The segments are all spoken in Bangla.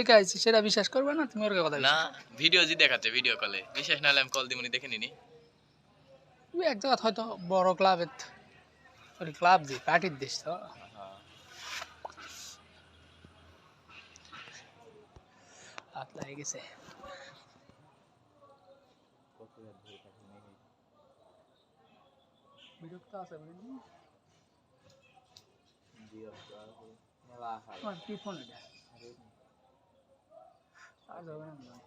দেখে আইছি সেটা বিশ্বাস করবে না? তুমি ওর কথা না ভিডিও জি দেখাচ্ছে ভিডিও কলে। বিশ্বাস না হলে আমি কল দিমুনি দেখে নিনি। তুমি এক জায়গা হয়তো বড় ক্লাবের ওই ক্লাব যে পার্টির দেশ তো। হাত লাগে গেছে। বিরক্ত আছে বুঝলি আমার কি ফোন এটা? চার্জ হবে না মনে হয়।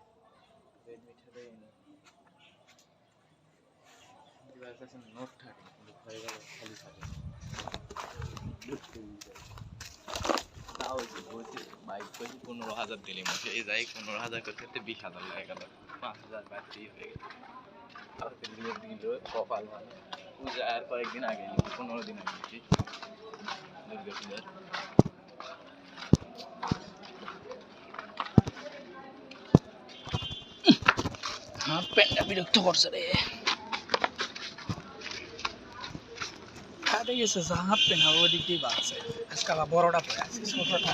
বাইক করে পনেরো হাজার দিলি মাসে এই যাই, পনেরো হাজার করতে হাজার লাগে পাঁচ হাজার বাড়তি হয়ে গেল। কালকে দিয়ে দিল কপাল ভালো। পূজা আর কয়েকদিন আগে, পনেরো দিন আগে দুর্গা পূজার প্যান্টটা বিরক্ত করছে রে খাটে গেছে হাফ প্যান্ট ওই দিক দিয়ে বাড়ছে আজকাল আবার বড়টা পরে আছে ছোটটা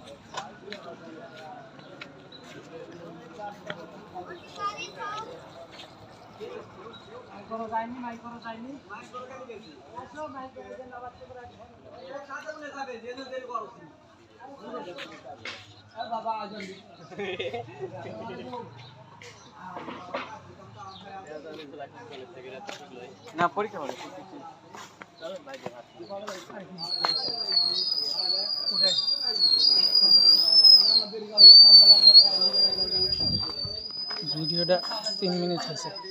খাই খাই চলো করো যায়নি। মাই করো যায়নি বাবা আজন না পরীক্ষা হলে ভিডিওটা তিন মিনিট হয়েছে। শেষ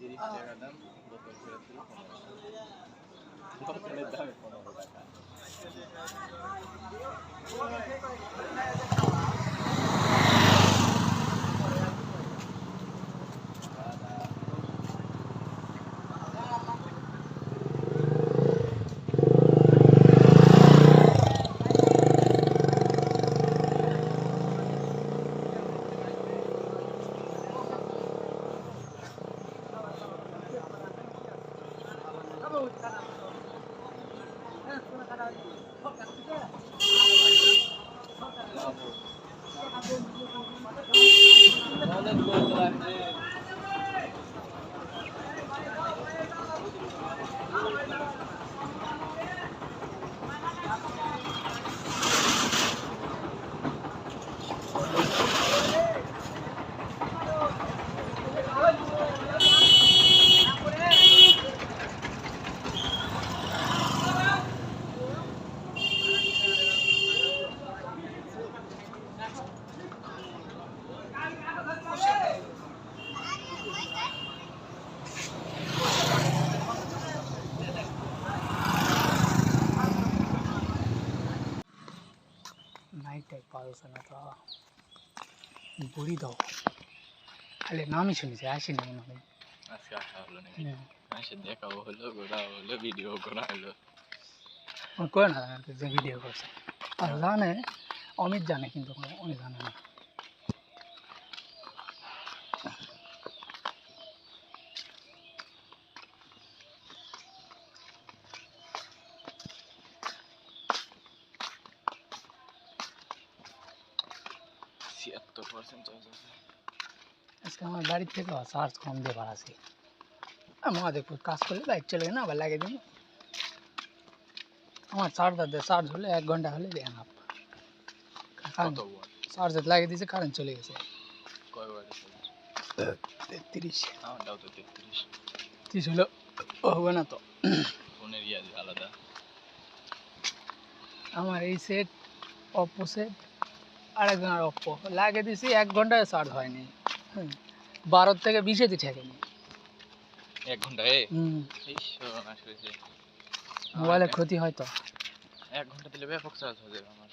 তিরিশ টাকা দাম বোতল ফেরত দিল বোতলের দামে পনেরো টাকা বুড়ি দাও। খালি নামই শুনেছি আসিনি মনে হয়। আজকে আসা হলো না হুম। দেখাও হলো ঘোরা হলো ভিডিও করা হলো কয় না যে ভিডিও করছে। আর জানে অমিত জানে কিন্তু উনি জানে না। পার্সেন্ট চার্জ আছে। আজকে আমার বাড়ির থেকে চার্জ কম দিয়ে বাড়াছি মহাদেবপুর কাজ করলে বাইক চলে না আবার লাগিয়ে দিন আমার চার্জার দিয়ে চার্জ হলে এক ঘণ্টা হলে দেয় না। কত চার্জার লাগিয়ে দিয়েছে কারেন্ট চলে গেছে। তেত্রিশ। আমারটাও তো তেত্রিশ। ত্রিশ হলো হবে না তো। ফোনের আলাদা। আমার এই সেট অপ্পো সেট আরেকজনের অপ্পো। লাগিয়ে দিয়েছি এক ঘন্টায় চার্জ হয়নি। বারো থেকে বিশে দিয়ে ঠেকেনি এক ঘণ্টা এ হুম এই সর্বনাশ হয়েছে মোবাইলে ক্ষতি হয় তো। এক ঘণ্টা দিলে ব্যাপক চার্জ হয়ে যাবে আমার।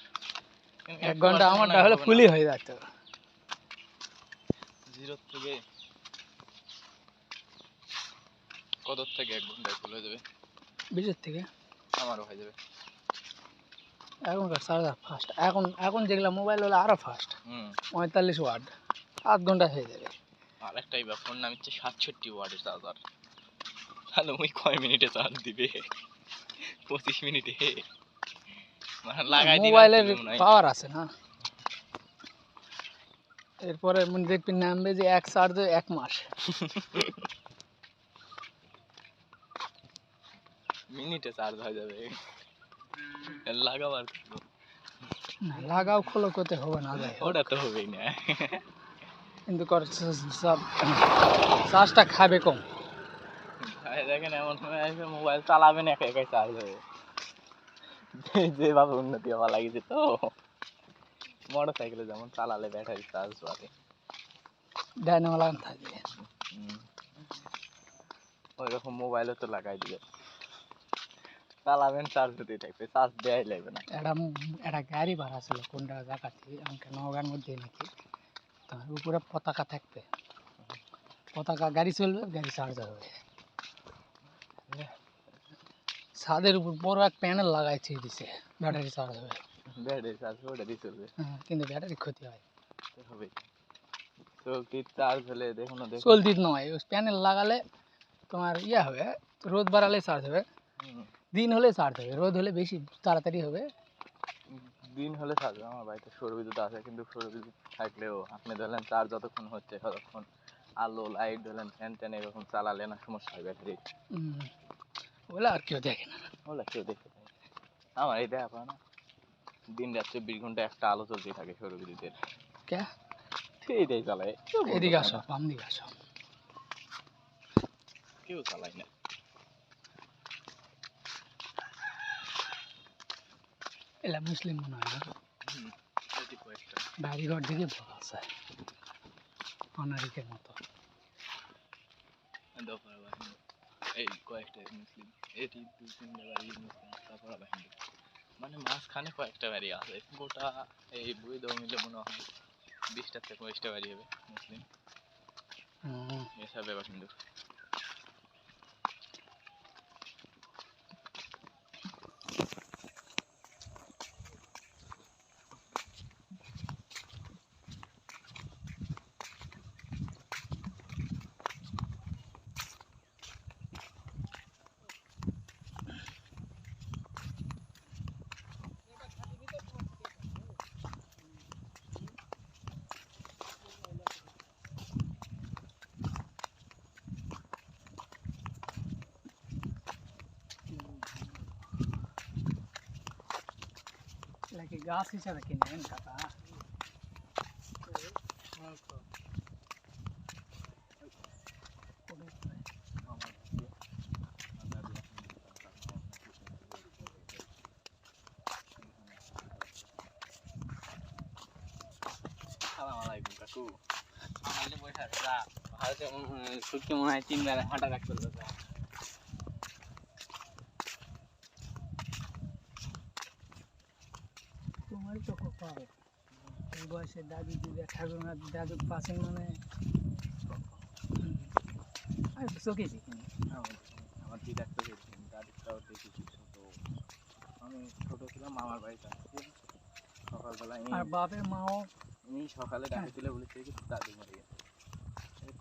এক ঘণ্টা আমারটা হলে ফুলই হয়ে যেত জিরো থেকে কত থেকে এক ঘন্টায় ফুল হয়ে যাবে। বিশের থেকে? আমারও হয়ে যাবে। এখনকার চার্জার ফাস্ট এখন এখন যেগুলো মোবাইল হলে আরও ফাস্ট পঁয়তাল্লিশ ওয়াট। আধ ঘণ্টা হয়ে যাবে। আর একটাই বা ফোন নাম হচ্ছে সাতষট্টি ওয়াটের চার্জার তাহলে ওই কয় মিনিটে চার্জ দিবে? পঁচিশ মিনিটে? মানে লাগাই মোবাইলের পাওয়ার আছে না? এরপরে মনে দেখবি নামবে যে এক চার্জে এক মাস। মিনিটে চার্জ হয়ে যাবে। লাগাবার? না, লাগাও খোলো করতে হবে না ওটা তো হবেই না। কিন্তু সব চার্জটা খাবে কম। দেখেন এমন সময় আসবে মোবাইল চালাবেন একা একাই চার্জ হবে যেভাবে উন্নতি হওয়া লাগিয়েছে তো। মোটর সাইকেলে যেমন চালালে ব্যাটারি চার্জ বাড়ে। ডাইনামো লাগানো থাকবে ওই রকম মোবাইলও তো লাগাই দিলে চালাবেন চার্জ দিতেই থাকবে চার্জ দেওয়াই লাগবে না। একটা একটা গাড়ি ভাড়া ছিল কোনটা জায়গা থেকে? আমাকে নগার মধ্যে নাকি? তার উপরে পতাকা থাকবে। পতাকা গাড়ি চলবে গাড়ি চার্জার হবে। ছাদের উপর বড় এক প্যানেল লাগাইছে দিছে ব্যাটারি চার্জ হবে। ব্যাটারি চার্জ ওটা দিয়ে চলবে। হ্যাঁ, কিন্তু ব্যাটারি ক্ষতি হয়। হবে চলতি চার্জ হলে দেখুন চলতি নয় প্যানেল লাগালে তোমার ইয়ে হবে রোদ বাড়ালে চার্জ হবে। দিন হলে চার্জ হবে রোদ হলে বেশি তাড়াতাড়ি হবে। দিন হলে থাকবে আমার বাড়িতে সৌর বিদ্যুৎ আছে কিন্তু সৌর বিদ্যুৎ থাকলেও আপনি ধরলেন চার্জ যতক্ষণ হচ্ছে ততক্ষণ আলো লাইট ধরলেন ফ্যান ট্যান এরকম চালালে না সমস্যা হয় ব্যাটারি ওগুলো আর কেউ দেখে না। ওগুলো কেউ দেখে না। আমার এই দেখা পায় না দিন রাত চব্বিশ ঘণ্টা একটা আলো চলতেই থাকে সৌর বিদ্যুতের কে? এইটাই চালায় এদিকে আসো বাম দিকে আসো। কেউ চালায় না। এলা মুসলিম মনে হয় না বাড়িঘর দিকে আছে অনারিকের মতো। এই কয়েকটা মুসলিম এটি তিনটা বাড়ি মুসলিম তারপর আবার হিন্দু। মানে মাঝখানে কয়েকটা বাড়ি আছে গোটা এই বই দেওয়া মিলে মনে হয় বিশটা থেকে পঁচিশটা বাড়ি হবে মুসলিম। এসব এবার হিন্দু। বসে আছে যা ভারতে সত্যি মনে হয় তিন বেলা হাঁটা রাখতে যা তোমারই তো কপাল এই বয়সে দাদু দিদা ঠাকুমা দাদু পাশে মানে। আর চোখে দেখিনি আমার আমার দিদার তো দেখছি দাদিরটাও দেখেছি ছোট আমি ছোট ছিলাম মামার বাড়িতে সকালবেলা আর বাপের মাও? আমি সকালে ডাকে তুলে বলেছি কি দাদু মরে গেছে।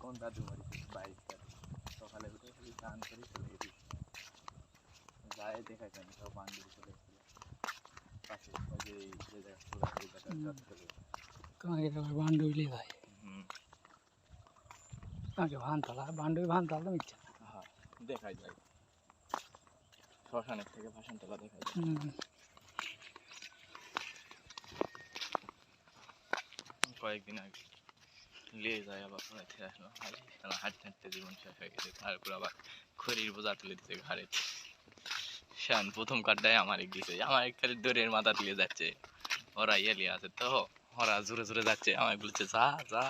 কোন দাদু মরেছে বাইক দাদু। সকালে উঠে খালি স্নান করে চলে গেছি যায় দেখা যায়নি সব বান্ধবী চলে এসেছিল পাশে ওই যে যে জায়গা চলে বান্ডুইলি ভাই বান্ডুই ভানতালা হ্যাঁ দেখা যায় শ্মশানের থেকে ভাষণতলা দেখা যায় কয়েকদিন আগে নিয়ে যায় আবার পরে আসলো হাঁটি হাঁটতে হাঁটতে জীবন শেষ হয়ে গেছে। তারপর আবার খড়ির বোঝা তুলে দিতে ঘাড়ে। শান প্রথম কার্ডটাই আমার গেছে। আমার খালি দড়ির মাথা দিয়ে যাচ্ছে। ওরা ইয়েলি আছে তো। ওরা জোরে জোরে যাচ্ছে। আমায় বলছে যা যা।